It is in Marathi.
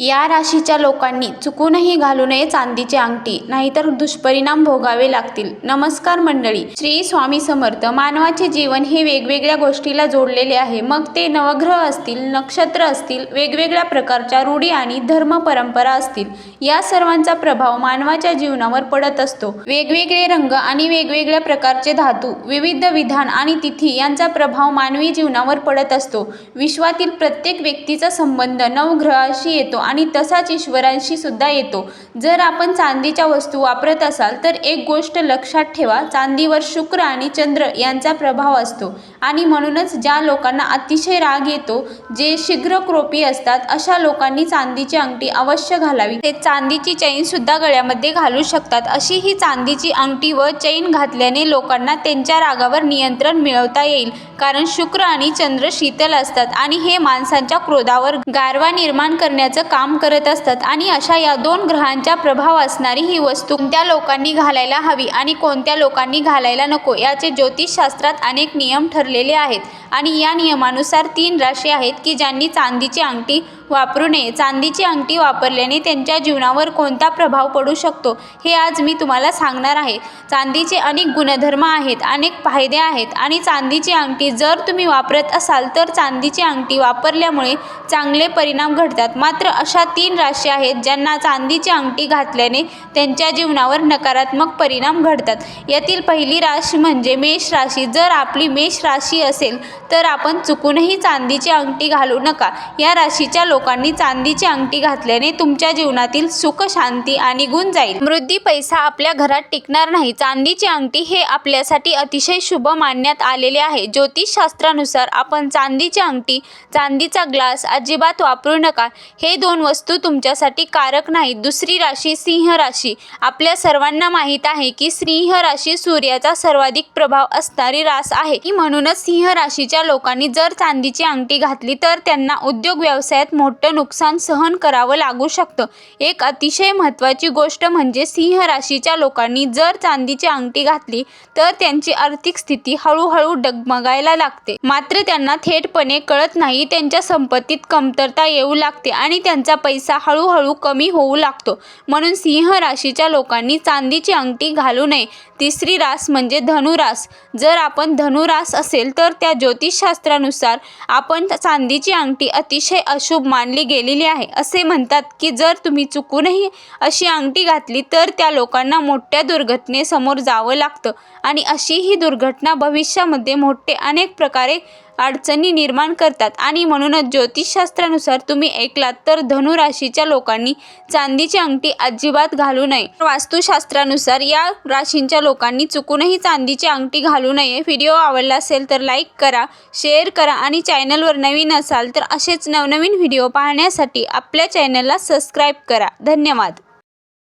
या राशीच्या लोकांनी चुकूनही घालू नये चांदीची अंगठी नाहीतर दुष्परिणाम भोगावे लागतील. नमस्कार मंडळी. श्री स्वामी समर्थ मानवाचे जीवन हे वेगवेगळ्या गोष्टीला जोडलेले आहे. मग ते नवग्रह असतील नक्षत्र असतील वेगवेगळ्या प्रकारच्या रूढी आणि धर्म परंपरा असतील या सर्वांचा प्रभाव मानवाच्या जीवनावर पडत असतो. वेगवेगळे रंग आणि वेगवेगळ्या प्रकारचे धातू विविध विधान आणि तिथी यांचा प्रभाव मानवी जीवनावर पडत असतो. विश्वातील प्रत्येक व्यक्तीचा संबंध नवग्रहाशी येतो आणि तसाच ईश्वरांशी सुद्धा येतो. जर आपण चांदीच्या वस्तू वापरत असाल तर एक गोष्ट लक्षात ठेवा चांदीवर शुक्र आणि चंद्र यांचा प्रभाव असतो. आणि म्हणूनच ज्या लोकांना अतिशय राग येतो जे शीघ्रक्रोपी असतात अशा लोकांनी चांदीची अंगठी अवश्य घालावी. ते चांदीची चैन सुद्धा गळ्यामध्ये घालू शकतात. अशी ही चांदीची अंगठी व चैन घातल्याने लोकांना त्यांच्या रागावर नियंत्रण मिळवता येईल. कारण शुक्र आणि चंद्र शीतल असतात आणि हे माणसांच्या क्रोधावर गारवा निर्माण करण्याचं काम काम करत असतात आणि अशा या दोन ग्रहांचा प्रभाव असणारी ही वस्तू कोणत्या लोकांनी घालायला हवी आणि कोणत्या लोकांनी घालायला नको याचे ज्योतिषशास्त्रात अनेक नियम ठरलेले आहेत. आणि या नियमानुसार तीन राशी आहेत की ज्यांनी चांदीची अंगठी वापरू नये. चांदीची अंगठी वापरल्याने त्यांच्या जीवनावर कोणता प्रभाव पडू शकतो हे आज मी तुम्हाला सांगणार आहे. चांदीचे अनेक गुणधर्म आहेत अनेक फायदे आहेत आणि चांदीची अंगठी जर तुम्ही वापरत असाल तर चांदीची अंगठी वापरल्यामुळे चांगले परिणाम घडतात. मात्र अशा तीन राशी आहेत ज्यांना चांदीची अंगठी घातल्याने त्यांच्या जीवनावर नकारात्मक परिणाम घडतात. यातील पहिली राशी म्हणजे मेष राशी. जर आपली मेष राशी असेल तर आपण चुकूनही चांदीची अंगठी घालू नका. या राशीच्या लोक लोकांनी चांदीची अंगठी घातल्याने तुमच्या जीवनातील सुख शांती आणि गुण जाईल. मृद्धी पैसा आपल्या घरात टिकणार नाही. चांदीची अंगठी हे आपल्यासाठी अतिशय शुभ मानण्यात आलेले आहे. ज्योतिषशास्त्रानुसार आपण चांदीची अंगठी चांदीचा ग्लास अजिबात वापरू नका. हे दोन वस्तू तुमच्यासाठी कारक नाहीत. दुसरी राशी सिंह राशी. आपल्या सर्वांना माहीत आहे की सिंह राशी सूर्याचा सर्वाधिक प्रभाव असणारी रास आहे. म्हणूनच सिंह राशीच्या लोकांनी जर चांदीची अंगठी घातली तर त्यांना उद्योग व्यवसायात मोठं नुकसान सहन करावं लागू शकतं. एक अतिशय महत्त्वाची गोष्ट म्हणजे सिंह राशीच्या लोकांनी जर चांदीची अंगठी घातली तर त्यांची आर्थिक स्थिती हळूहळू डगमगायला लागते. मात्र त्यांना थेटपणे कळत नाही त्यांच्या संपत्तीत कमतरता येऊ लागते आणि त्यांचा पैसा हळूहळू कमी होऊ लागतो. म्हणून सिंह राशीच्या लोकांनी चांदीची अंगठी घालू नये. तिसरी रास म्हणजे धनुरास. जर आपण धनुरास असेल तर त्या ज्योतिषशास्त्रानुसार आपण चांदीची अंगठी अतिशय अशुभ मानली गेलेली आहे. असे म्हणतात की जर तुम्ही चुकूनही अशी अंगठी घातली तर त्या लोकांना मोठ्या दुर्घटनेसमोर जावं लागतं. आणि अशी ही दुर्घटना भविष्यामध्ये मोठे अनेक प्रकारे अडचणी निर्माण करतात. आणि म्हणूनच ज्योतिषशास्त्रानुसार तुम्ही ऐकलात तर धनु राशीच्या लोकांनी चांदीची अंगठी अजिबात घालू नये. वास्तुशास्त्रानुसार या राशींच्या लोकांनी चुकूनही चांदीची अंगठी घालू नये. व्हिडिओ आवडला असेल तर लाईक करा शेअर करा आणि चॅनलवर नवीन असाल तर असेच नवनवीन व्हिडिओ पाहण्यासाठी आपल्या चॅनलला सबस्क्राईब करा. धन्यवाद.